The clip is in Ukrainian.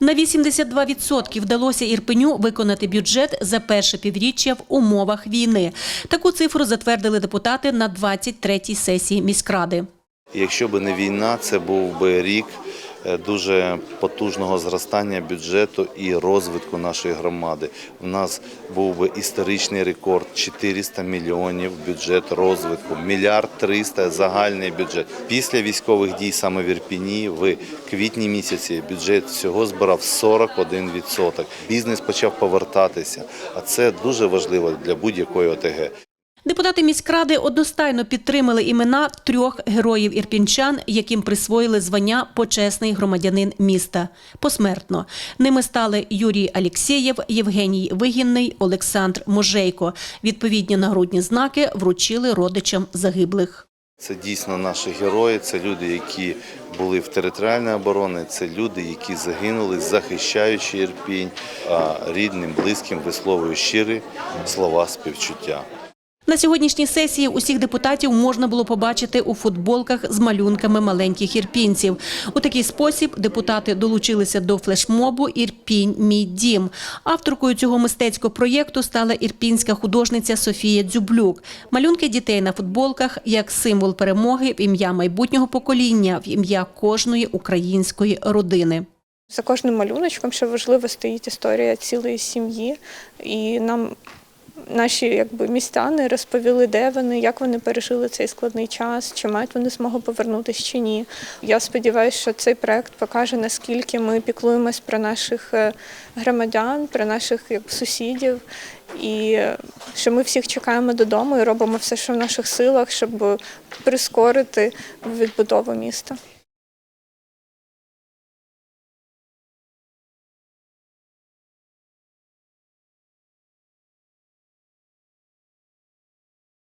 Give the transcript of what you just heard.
На 82% вдалося Ірпеню виконати бюджет за перше півріччя в умовах війни. Таку цифру затвердили депутати на 23-й сесії міськради. Якщо б не війна, це був би рік дуже потужного зростання бюджету і розвитку нашої громади. У нас був би історичний рекорд 400 мільйонів бюджет розвитку, мільярд 300 загальний бюджет. Після військових дій саме в Ірпіні в квітні місяці бюджет всього збирав 41%. Бізнес почав повертатися, а це дуже важливо для будь-якої ОТГ. Депутати міськради одностайно підтримали імена трьох героїв ірпінчан, яким присвоїли звання почесний громадянин міста. Посмертно ними стали Юрій Алєксєєв, Євгеній Вигінний, Олександр Можейко. Відповідні нагрудні знаки вручили родичам загиблих. Це дійсно наші герої, це люди, які були в територіальній обороні, це люди, які загинули, захищаючи Ірпінь, а рідним, близьким висловлюю щирі слова співчуття. На сьогоднішній сесії усіх депутатів можна було побачити у футболках з малюнками маленьких ірпінців. У такий спосіб депутати долучилися до флешмобу Ірпінь мій дім. Авторкою цього мистецького проєкту стала ірпінська художниця Софія Дзюблюк. Малюнки дітей на футболках як символ перемоги в ім'я майбутнього покоління, в ім'я кожної української родини. За кожним малюночком, що важливо, стоїть історія цілої сім'ї, і нам наші якби містяни розповіли, де вони, як вони пережили цей складний час, чи мають вони змогу повернутися чи ні. Я сподіваюся, що цей проект покаже, наскільки ми піклуємось про наших е, громадян, про наших як, сусідів, і е, що ми всіх чекаємо додому і робимо все, що в наших силах, щоб прискорити відбудову міста.